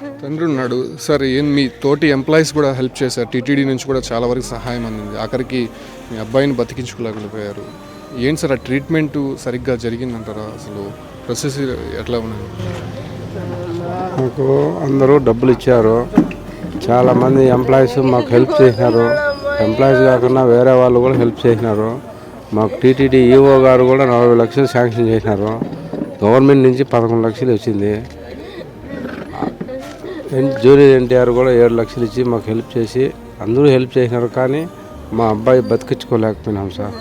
తండ్రి ఉన్నాడు సార్ ఏం మీ తోటి ఎంప్లాయీస్ కూడా హెల్ప్ చేశారు. టీటీడీ నుంచి కూడా చాలా వరకు సహాయం అందింది. ఆఖరికి మీ అబ్బాయిని బతికించుకోలేకపోయారు. ఏంటి సార్ ఆ ట్రీట్మెంట్ సరిగ్గా జరిగిందంటారా? అసలు ప్రొసెస్ ఎట్లా ఉన్నాయి మాకు అందరూ డబ్బులు ఇచ్చారు. చాలామంది ఎంప్లాయీస్ మాకు హెల్ప్ చేసినారు. ఎంప్లాయీస్ కాకుండా వేరే వాళ్ళు కూడా హెల్ప్ చేసినారు. మాకు టీటీడీ ఈఓ గారు కూడా నలభై లక్షలు శాంక్షన్ చేసినారు. గవర్నమెంట్ నుంచి పదకొండు లక్షలు వచ్చింది. జూనియర్ ఎన్టీఆర్ కూడా ఏడు లక్షలు ఇచ్చి మాకు హెల్ప్ చేసి అందరూ హెల్ప్ చేసినారు కానీ మా అబ్బాయి బతికించుకోలేకపోయినాం సార్.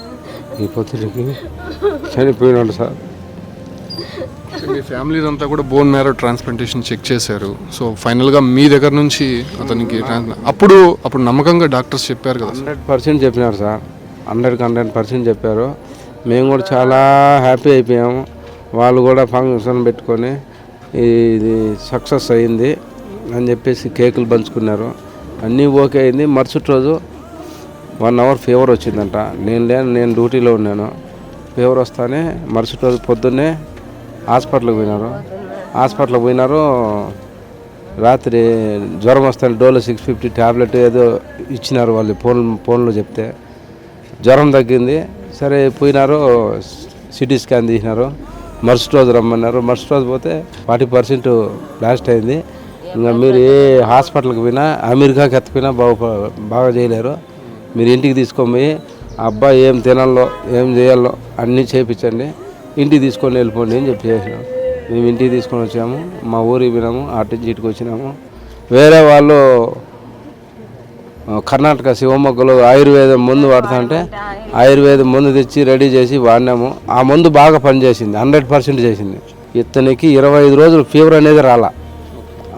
ఈ పొద్దుటికి చనిపోయినాడు సార్. మీ ఫ్యామిలీ అంతా కూడా బోన్ మ్యారో ట్రాన్స్ప్లాంటేషన్ చెక్ చేశారు. సో ఫైనల్గా మీ దగ్గర నుంచి అతనికి అప్పుడు అప్పుడు నమ్మకంగా డాక్టర్స్ చెప్పారు కదా హండ్రెడ్ పర్సెంట్ చెప్పినారు సార్. హండ్రెడ్కి హండ్రెడ్ పర్సెంట్ చెప్పారు. మేము కూడా చాలా హ్యాపీ అయిపోయాము వాళ్ళు కూడా ఫంక్షన్ పెట్టుకొని ఇది సక్సెస్ అయింది. అని చెప్పేసి కేకులు పంచుకున్నారు. అన్నీ ఓకే అయింది. మరుసటి రోజు వన్ అవర్ ఫీవర్ వచ్చిందంట. నేను లేను నేను డ్యూటీలో ఉన్నాను. ఫీవర్ వస్తానే మరుసటి రోజు పొద్దున్నే హాస్పిటల్కి పోయినారు. హాస్పిటల్కి పోయినారు. రాత్రి జ్వరం వస్తాను డోలో సిక్స్ ఫిఫ్టీ ట్యాబ్లెట్ ఏదో ఇచ్చినారు వాళ్ళు ఫోన్ ఫోన్లో చెప్తే. జ్వరం తగ్గింది. సరే పోయినారు సిటీ స్కాన్ తీసినారు. మరుసటి రోజు రమ్మన్నారు. మరుసటి రోజు పోతే ఫార్టీ పర్సెంట్ బ్లాస్ట్ అయింది. ఇంకా మీరు ఏ హాస్పిటల్కి పోయినా అమెరికాకి ఎత్తపోయినా బాగా బాగా చేయలేరు. మీరు ఇంటికి తీసుకొని అబ్బాయి ఏం తినాలో ఏం చేయాలో అన్నీ చేయించండి ఇంటికి తీసుకొని వెళ్ళిపోండి అని చెప్పి చేసినాం. మేము ఇంటికి తీసుకొని వచ్చాము. మా ఊరికి పోయినాము అటు నుంచి ఇటుకు వచ్చినాము. వేరే వాళ్ళు కర్ణాటక శివమొగ్గలో ఆయుర్వేదం మందు వాడుతుంటే ఆయుర్వేదం మందు తెచ్చి రెడీ చేసి వాడినాము. ఆ మందు బాగా పనిచేసింది హండ్రెడ్ పర్సెంట్ చేసింది. ఇతనికి ఇరవై ఐదు రోజులు ఫీవర్ అనేది రాలా.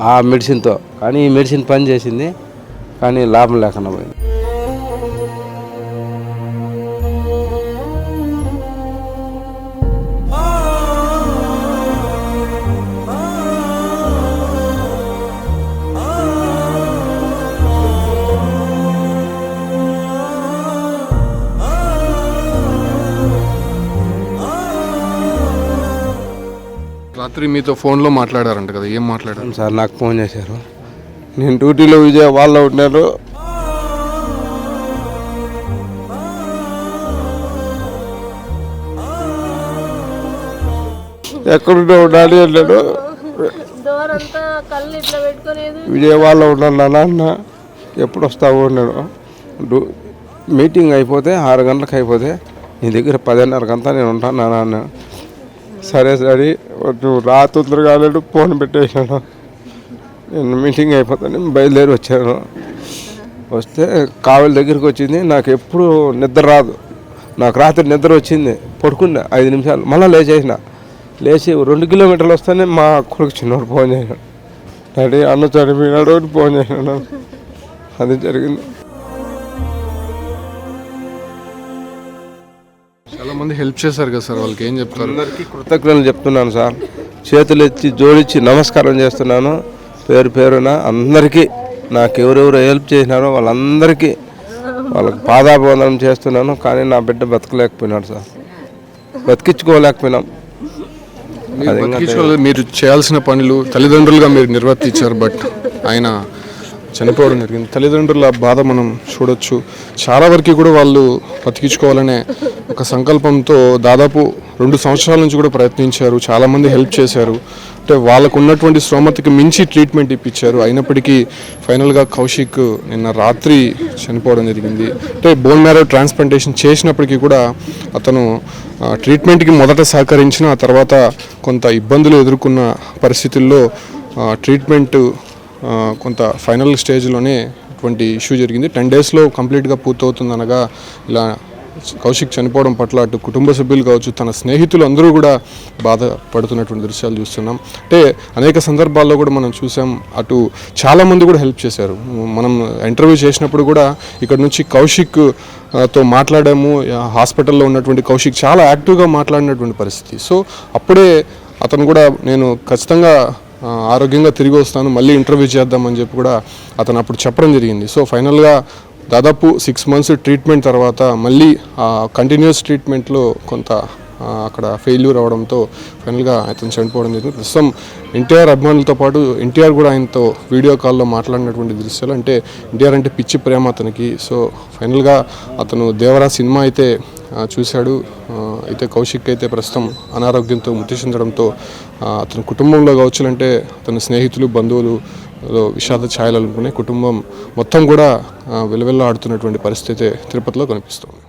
ఆ మెడిసిన్తో. కానీ ఈ మెడిసిన్ పని చేసింది కానీ లాభం లేకుండా పోయింది. రాత్రి మీతో ఫోన్లో మాట్లాడారంట కదా ఏం మాట్లాడారు? సార్ నాకు ఫోన్ చేశారు. నేను డ్యూటీలో విజయవాడలో ఉన్నాను ఎక్కడున్నావు డాడీ అన్నాడు. డోర్ అంతా కళ్ళు ఇట్లా పెట్టుకునేది విజయవాడలో ఉన్నాను నాన్న అన్న. ఎప్పుడు వస్తావు అన్నాడు. మీటింగ్ అయిపోతే ఆరు గంటలకు అయిపోతే నీ దగ్గర పదిన్నరకంతా నేను ఉంటాను నాన్న అన్న సరే సరే. నువ్వు రా తొందరగా ఫోన్ పెట్టేసాను నేను మీటింగ్ అయిపోతాను బయలుదేరి వచ్చాను. వస్తే కావలి దగ్గరికి వచ్చింది. నాకు ఎప్పుడు నిద్ర రాదు. నాకు రాత్రి నిద్ర వచ్చింది. పడుకున్నా ఐదు నిమిషాలు. మళ్ళీ లేచేసిన. లేచి రెండు కిలోమీటర్లు వస్తేనే మా కొడుకు చిన్నోడు ఫోన్ చేశాడు. డాడీ అన్న చనిపోయినాడు ఫోన్ చేసినాడు అది జరిగింది. చాలా మంది హెల్ప్ చేశారు కదా సార్ వాళ్ళకి ఏం చెప్తారు? అందరికీ కృతజ్ఞతలు చెప్తున్నాను సార్. చేతులు ఎత్తి జోడించి నమస్కారం చేస్తున్నాను. పేరు పేరున అందరికీ నాకు ఎవరెవరు హెల్ప్ చేసినారో వాళ్ళందరికీ వాళ్ళకి పాదాభివందనం చేస్తున్నాను. కానీ నా బిడ్డ బతకలేకపోయినాడు సార్. బతికించుకోలేకపోయినాం. మీరు చేయాల్సిన పనులు తల్లిదండ్రులుగా మీరు నిర్వర్తించారు బట్ ఆయన చనిపోవడం జరిగింది. తల్లిదండ్రుల బాధ మనం చూడొచ్చు. చాలా వరకు కూడా వాళ్ళు బతికించుకోవాలనే ఒక సంకల్పంతో దాదాపు రెండు సంవత్సరాల నుంచి కూడా ప్రయత్నించారు. చాలామంది హెల్ప్ చేశారు. అంటే వాళ్ళకు ఉన్నటువంటి స్తోమతకి మించి ట్రీట్మెంట్ ఇప్పించారు. అయినప్పటికీ ఫైనల్గా కౌశిక్ నిన్న రాత్రి చనిపోవడం జరిగింది. అంటే బోన్ మ్యారో ట్రాన్స్ప్లాంటేషన్ చేసినప్పటికీ కూడా అతను ట్రీట్మెంట్కి మొదట సహకరించిన ఆ తర్వాత కొంత ఇబ్బందులు ఎదుర్కొన్న పరిస్థితుల్లో ట్రీట్మెంట్ కొంత ఫైనల్ స్టేజ్లోనే అటువంటి ఇష్యూ జరిగింది. టెన్ డేస్లో కంప్లీట్గా పూర్తవుతుంది అనగా ఇలా కౌశిక్ చనిపోవడం పట్ల అటు కుటుంబ సభ్యులు కావచ్చు తన స్నేహితులు అందరూ కూడా బాధపడుతున్నటువంటి దృశ్యాలు చూస్తున్నాం. అంటే అనేక సందర్భాల్లో కూడా మనం చూసాం అటు చాలామంది కూడా హెల్ప్ చేశారు. మనం ఇంటర్వ్యూ చేసినప్పుడు కూడా ఇక్కడ నుంచి కౌశిక్తో మాట్లాడాము. హాస్పిటల్లో ఉన్నటువంటి కౌశిక్ చాలా యాక్టివ్గా మాట్లాడినటువంటి పరిస్థితి. సో అప్పుడే అతను కూడా నేను ఖచ్చితంగా ఆరోగ్యంగా తిరిగి వస్తాను మళ్ళీ ఇంటర్వ్యూ చేద్దామని చెప్పి కూడా అతను అప్పుడు చెప్పడం జరిగింది. సో ఫైనల్గా దాదాపు సిక్స్ మంత్స్ ట్రీట్మెంట్ తర్వాత మళ్ళీ కంటిన్యూస్ ట్రీట్మెంట్లో కొంత అక్కడ ఫెయిల్యూర్ అవడంతో ఫైనల్గా అతను చనిపోవడం జరిగింది. ప్రస్తుతం ఎన్టీఆర్ అభిమానులతో పాటు ఎన్టీఆర్ కూడా ఆయనతో వీడియో కాల్లో మాట్లాడినటువంటి దృశ్యాలు అంటే ఎన్టీఆర్ అంటే పిచ్చి ప్రేమ అతనికి. సో ఫైనల్గా అతను దేవరా సినిమా అయితే చూశాడు. అయితే కౌశిక్ అయితే ప్రస్తుతం అనారోగ్యంతో మృతి చెందడంతో అతని కుటుంబంలో కావచ్చు అంటే అతని స్నేహితులు బంధువులు విషాద ఛాయలు అనుకునే కుటుంబం మొత్తం కూడా విలువెల్లా ఆడుతున్నటువంటి పరిస్థితి తిరుపతిలో కనిపిస్తుంది.